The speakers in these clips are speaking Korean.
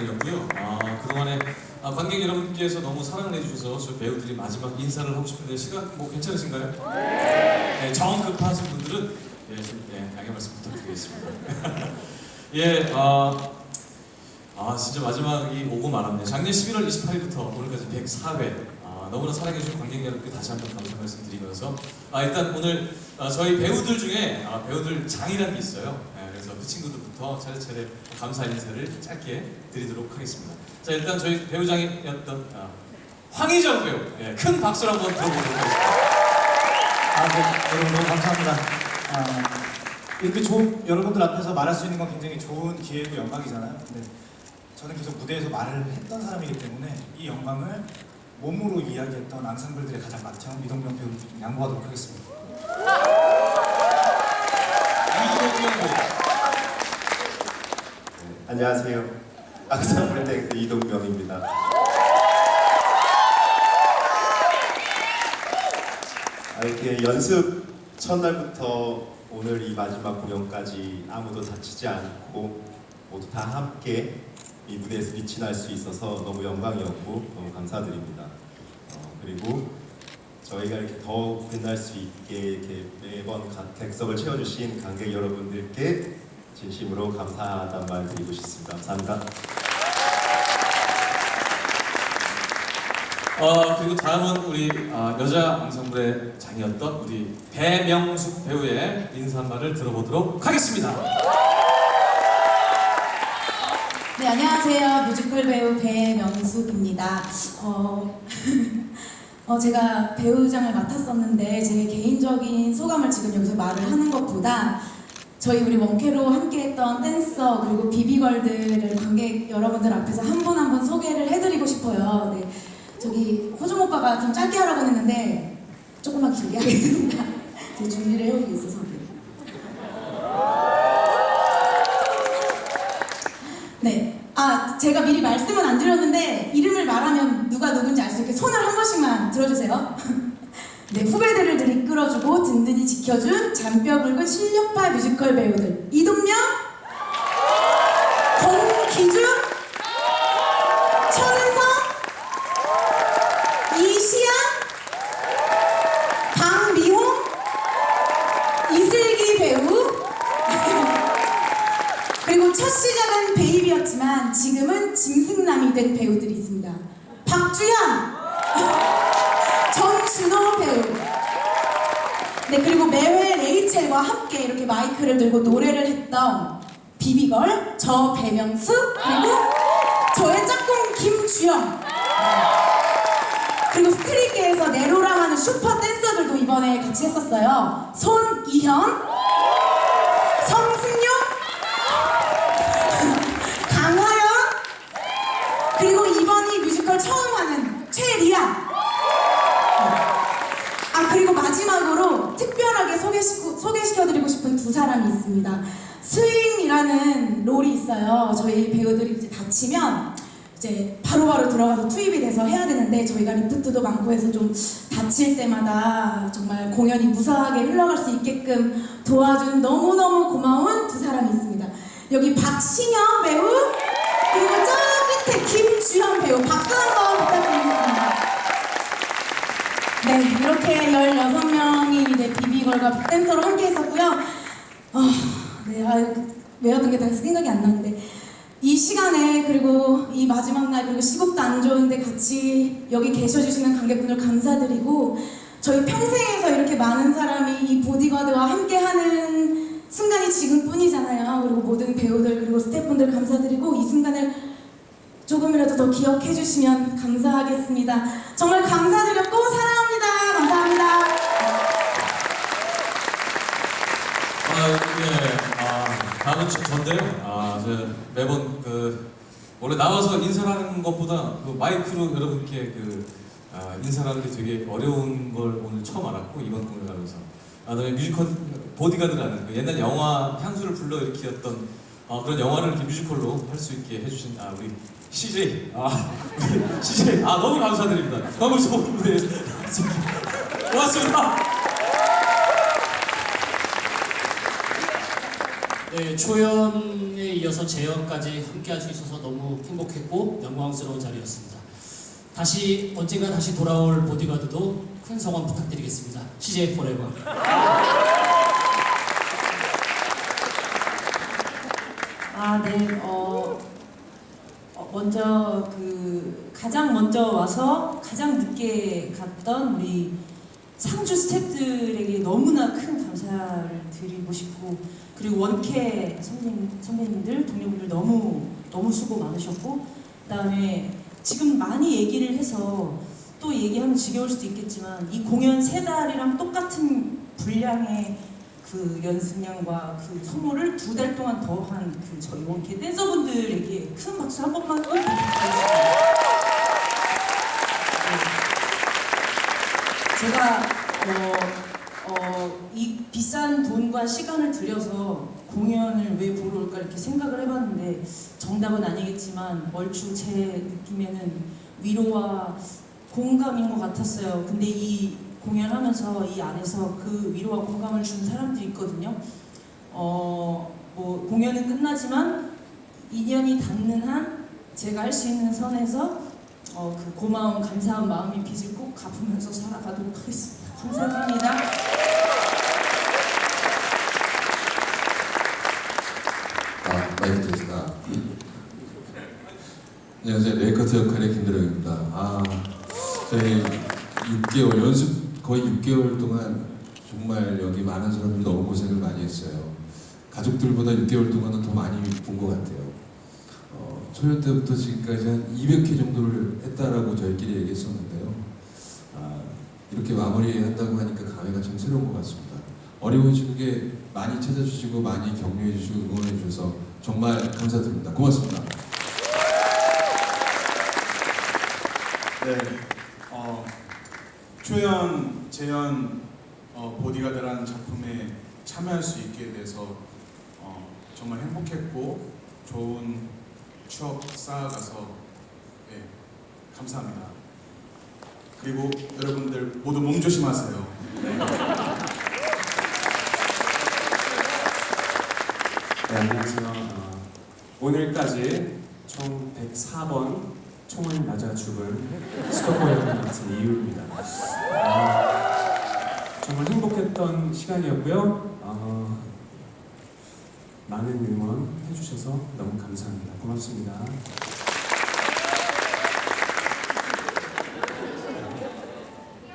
공연이었고요. 아, 그동안에 아, 관객 여러분께서 너무 사랑을 해주셔서 저 배우들이 마지막 인사를 하고 싶은데 시간 뭐 괜찮으신가요? 네, 정 급하신 분들은 예, 좀, 예, 양해 말씀 부탁드리겠습니다. 예, 아, 아 진짜 마지막이 오고 말았네. 작년 11월 28일부터 오늘까지 104회. 아, 너무나 사랑해주신 관객 여러분께 다시 한번 감사 말씀드리면서 아, 일단 오늘 아, 저희 배우들 중에 아, 배우들 장이라는 게 있어요. 예, 그래서 그 친구들부터 차례차례 감사 인사를 짧게 드리도록 하겠습니다. 자 일단 저희 배우장이었던 아, 황희정 배우 예, 큰 박수를 한번 들어보도록 하겠습니다. 아, 네, 여러분 너무 감사합니다. 아, 이렇게 좋은 여러분들 앞에서 말할 수 있는 건 굉장히 좋은 기회고 영광이잖아요. 근데 저는 계속 무대에서 말을 했던 사람이기 때문에 이 영광을 몸으로 이야기했던 앙상블들의 가장 맏형 이동명 배우님 좀 양보하도록 하겠습니다. 이동명 배우. 네, 안녕하세요. 악산불 땡스 이동명입니다. 아, 이렇게 연습 첫날부터 오늘 이 마지막 공연까지 아무도 다치지 않고 모두 다 함께 이 무대에서 빛이 날 수 있어서 너무 영광이었고 너무 감사드립니다. 어, 그리고 저희가 이렇게 더욱 빛날 수 있게 이렇게 매번 각 객석을 채워주신 관객 여러분들께 진심으로 감사하다는 말 드리고 싶습니다. 감사합니다. 어 그리고 다음은 우리 아, 여자 앙상블의 장이었던 우리 배명숙 배우의 인사 한 말을 들어보도록 하겠습니다. 네, 안녕하세요. 뮤지컬 배우 배명숙입니다. 어, 어, 제가 배우장을 맡았었는데 제 개인적인 소감을 지금 여기서 말을 하는 것보다 저희 우리 원캐로 함께했던 댄서 그리고 비비걸들을 관객 여러분들 앞에서 한 분 한 분 소개를 해드리고 싶어요. 네, 저기 호중 오빠가 좀 짧게 하라고 했는데 조금만 길게 하겠습니다. 제 준비를 게 있어서. 네. 아, 제가 미리 말씀은 안 드렸는데 이름을 말하면 누가 누군지 알 수 있게 손을 한 번씩만 들어주세요. 네, 후배들을 늘 이끌어주고 든든히 지켜준 잔뼈 굵은 실력파 뮤지컬 배우들 이동명, 권기준, 천은성, 이시연, 강미홍, 이슬기 배우, 첫 시작은 베이비였지만 지금은 짐승남이 된 배우들이 있습니다. 박주현, 전준호 배우. 네 그리고 매회 레이첼과 함께 이렇게 마이크를 들고 노래를 했던 비비걸, 저 배명수 그리고 저의 짝꿍 김주영. 그리고 스트릿계에서 네로랑 하는 슈퍼 댄서들도 이번에 같이 했었어요. 손이현, 성승용, 강하연 그리고 이번 이 뮤지컬 처음 하는 최리안 아 그리고 마지막으로 특별하게 소개시켜, 소개시켜드리고 싶은 두 사람이 있습니다. 스윙이라는 롤이 있어요. 저희 배우들이 이제 다치면 이제 바로 바로 들어가서 투입이 돼서 해야 되는데 저희가 리프트도 많고 해서 좀 다칠 때마다 정말 공연이 무사하게 흘러갈 수 있게끔 도와준 너무너무 고마운 두 사람이 있습니다. 여기 박신영 배우 그리고 저 끝에 김주현 배우. 박수 한번 부탁드리겠습니다. 네 이렇게 16명 이 이제 비비걸과 댄서로 함께 했었고요. 아, 네, 아, 외웠던 게 다 생각이 안 나는데 이 시간에 그리고 이 마지막 날 그리고 시국도 안 좋은데 같이 여기 계셔주시는 관객분들 감사드리고 저희 평생에서 이렇게 많은 사람이 이 보디가드와 함께하는 순간이 지금뿐이잖아요. 그리고 모든 배우들 그리고 스태프분들 감사드리고 이 순간을 조금이라도 더 기억해 주시면 감사하겠습니다. 정말 감사드렸고 사랑합니다. 예. 아, 다음은 저, 전데요. 아, 저 매번 그 원래 나와서 인사를 하는 것보다 그 마이크로 여러분께 그 아, 인사를 하는 게 되게 어려운 걸 오늘 처음 알았고 이번 공연을 하면서 아, 그다음에 뮤지컬 보디가드라는 그 옛날 영화 향수를 불러 일으켰던 어, 그런 영화를 이렇게 뮤지컬로 할 수 있게 해주신 아, 우리 CJ 아, 우리 CJ 아 너무 감사드립니다. 너무 좋은 무대 고맙습니다. 네, 초연에 이어서 재연까지 함께 할 수 있어서 너무 행복했고 영광스러운 자리였습니다. 다시 언젠가 다시 돌아올 보디가드도 큰 성원 부탁드리겠습니다. CJ 포레버. 아, 네. 어, 어, 먼저 그 가장 먼저 와서 가장 늦게 갔던 우리 상주 스태프들에게 너무나 큰 감사를 드리고 싶고 그리고 원캐 선배님, 선배님들 동료분들 너무 너무 수고 많으셨고 그다음에 지금 많이 얘기를 해서 또 얘기하면 지겨울 수도 있겠지만 이 공연 세 달이랑 똑같은 분량의 그 연습량과 그 소모를 두 달 동안 더한 그 저희 원캐 댄서분들에게 큰 박수 한 번만 꼭 부탁드리겠습니다. 네. 제가 어, 어, 이 비싼 돈과 시간을 들여서 공연을 왜 보러 올까 이렇게 생각을 해봤는데 정답은 아니겠지만 얼추 제 느낌에는 위로와 공감인 것 같았어요. 근데 이 공연하면서 이 안에서 그 위로와 공감을 준 사람들이 있거든요. 어, 뭐 공연은 끝나지만 인연이 닿는 한 제가 할 수 있는 선에서 어, 그 고마운 감사한 마음의 빚을 꼭 갚으면서 살아가도록 하겠습니다. 감사드립니다. 아, 마이크 테스트가. 안녕하세요. 레이커트 역할의 김드령입니다. 아, 저희 6개월, 연습 거의 6개월 동안 정말 여기 많은 사람들이 너무 고생을 많이 했어요. 가족들보다 6개월 동안은 더 많이 본 것 같아요. 어, 초연 때부터 지금까지 한 200회 정도를 했다라고 저희끼리 얘기했었는데요. 아, 이렇게 마무리한다고 하니까 감회가 좀 새로운 것 같습니다. 어려우신 게 많이 찾아주시고 많이 격려해 주시고 응원해 주셔서 정말 감사드립니다. 고맙습니다. 네, 어, 초연, 재연, 어, 보디가드라는 작품에 참여할 수 있게 돼서 어, 정말 행복했고 좋은 추억 쌓아가서 네, 감사합니다. 그리고 여러분들 모두 몸 조심하세요. 네, 안녕하세요. 어, 오늘까지 총 104번 총을 맞아 죽은 스토커 형 같은 이유입니다. 어, 정말 행복했던 시간이었고요. 어, 많은 응원 해주셔서 너무 감사합니다. 고맙습니다.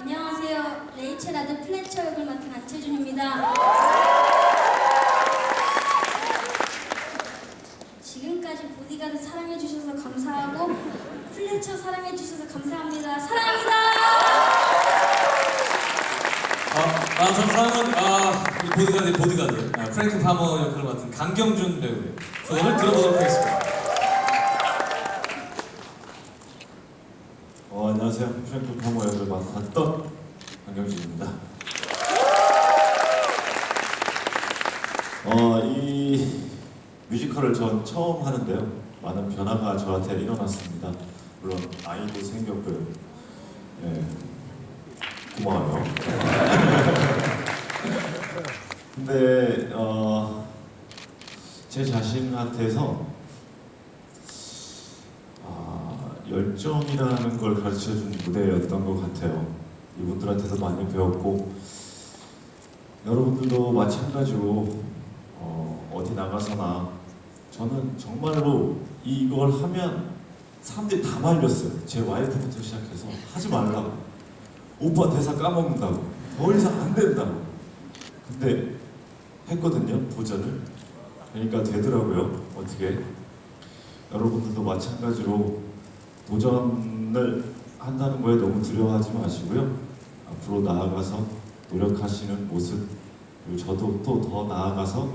안녕하세요. 레이첼 아들 플래처 역을 맡은 안채준입니다. 지금까지 보디가드 사랑해주셔서 감사하고 플래처 사랑해주셔서 감사합니다. 사랑합니다. 아, 아, 저 다음은 아, 우리 보드가드 보드가드 아, 프랭크 파머 역할을 맡은 강경준 배우의 소감을 들어보도록 하겠습니다. 어, 안녕하세요. 프랭크 파머 역을 맡았던 강경진입니다. 어, 이 뮤지컬을 전 처음 하는데요. 많은 변화가 저한테 일어났습니다. 물론 아이도 생겼고요. 예, 고마워요. 근데 어, 제 자신한테서 아, 열정이라는 걸 가르쳐준 무대였던 것 같아요. 이분들한테도 많이 배웠고 여러분들도 마찬가지로 어, 어디 나가서나 저는 정말로 이걸 하면 사람들이 다 말렸어요. 제 와이프부터 시작해서 하지 말라고. 오빠 대사 까먹는다고. 더 이상 안 된다고. 근데 했거든요. 도전을. 그러니까 되더라고요. 어떻게. 여러분들도 마찬가지로 도전을 한다는 거에 너무 두려워하지 마시고요. 앞으로 나아가서 노력하시는 모습, 그리고 저도 또 더 나아가서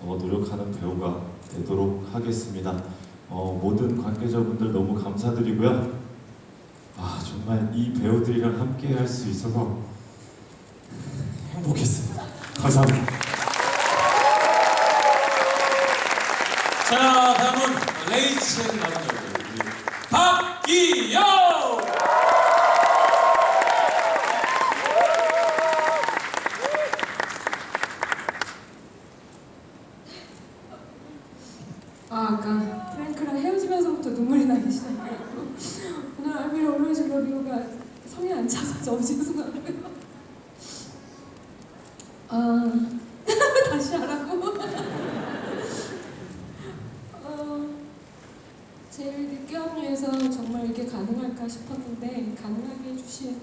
더 노력하는 배우가 되도록 하겠습니다. 어, 모든 관계자분들 너무 감사드리고요. 아 정말 이 배우들이랑 함께 할 수 있어서 행복했습니다. 감사합니다. 자, 다음은 레이첼 나온 역할 우리 박기영. 아, 아까 프랭크랑 헤어지면서부터 눈물이 나기 시작했고 오늘 아미를 올라오신 러비오가 성에 안 차서 너무 죄송하고요. 아, 다시 하라고. 어, 제일 늦게 합류해서 정말 이게 가능할까 싶었는데 가능하게 해주신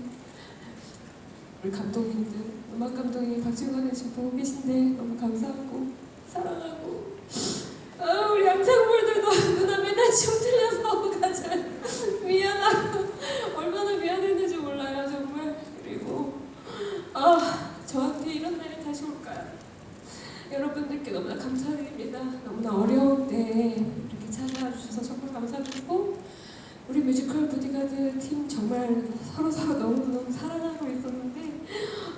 우리 감독님들, 음악 감독님 박진관님 지금 보고 계신데 너무 감사하고 사랑하고 아, 우리 양상물들도 누나 맨날 춤 틀려서 가자 미안하고 얼마나 미안했는지 몰라요 정말 그리고 아 저한테 이런 날이 다시 올까요? 여러분들께 너무나 감사드립니다 너무나 어려운 때 이렇게 찾아와 주셔서 정말 감사드리고 우리 뮤지컬 보디가드 팀 정말 서로 서로 너무 너무 사랑하고 있었는데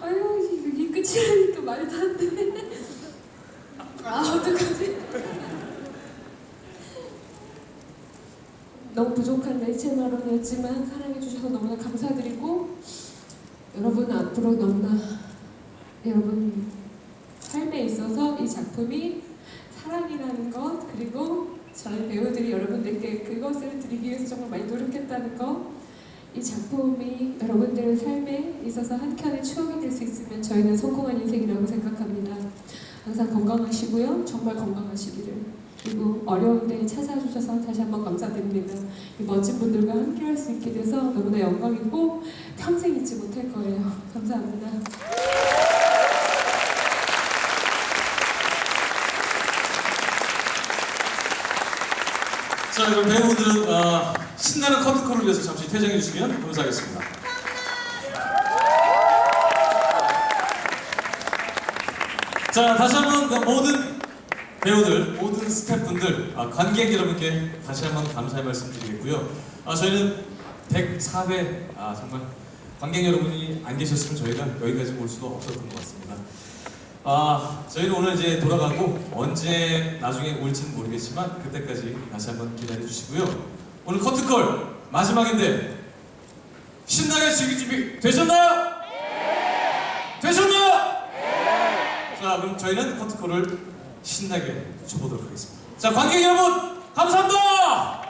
아유 이게 끝이라니까 말도 안 돼. 아 어떡하지? 너무 부족한 레이첼 마론이었지만 사랑해주셔서 너무나 감사드리고 여러분 앞으로 너무나 여러분 삶에 있어서 이 작품이 사랑이라는 것 그리고 저희 배우들이 여러분들께 그것을 드리기 위해서 정말 많이 노력했다는 것이 작품이 여러분들의 삶에 있어서 한 켠의 추억이 될 수 있으면 저희는 성공한 인생이라고 생각합니다. 항상 건강하시고요. 정말 건강하시기를. 그리고 어려운 데 찾아주셔서 다시 한번 감사드립니다. 이 멋진 분들과 함께 할 수 있게 돼서 너무나 영광이고 평생 잊지 못할 거예요. 감사합니다. 자, 그럼 배우분들은 어, 신나는 커트콜을 위해서 잠시 퇴장해 주시면 감사하겠습니다. 자, 다시 한번 그 모든 배우들, 모든 스태프분들, 아, 관객 여러분께 다시 한번 감사의 말씀 드리겠고요. 아, 저희는 104회, 아, 정말 관객 여러분이 안 계셨으면 저희가 여기까지 올 수가 없었던 것 같습니다. 아, 저희는 오늘 이제 돌아가고 언제 나중에 올지는 모르겠지만 그때까지 다시 한번 기다려 주시고요. 오늘 커트콜 마지막인데 신나게 즐길 준비 되셨나요? 네! 되셨나요? 네! 자, 그럼 저희는 커트콜을 신나게 쳐보도록 하겠습니다. 자, 관객 여러분 감사합니다.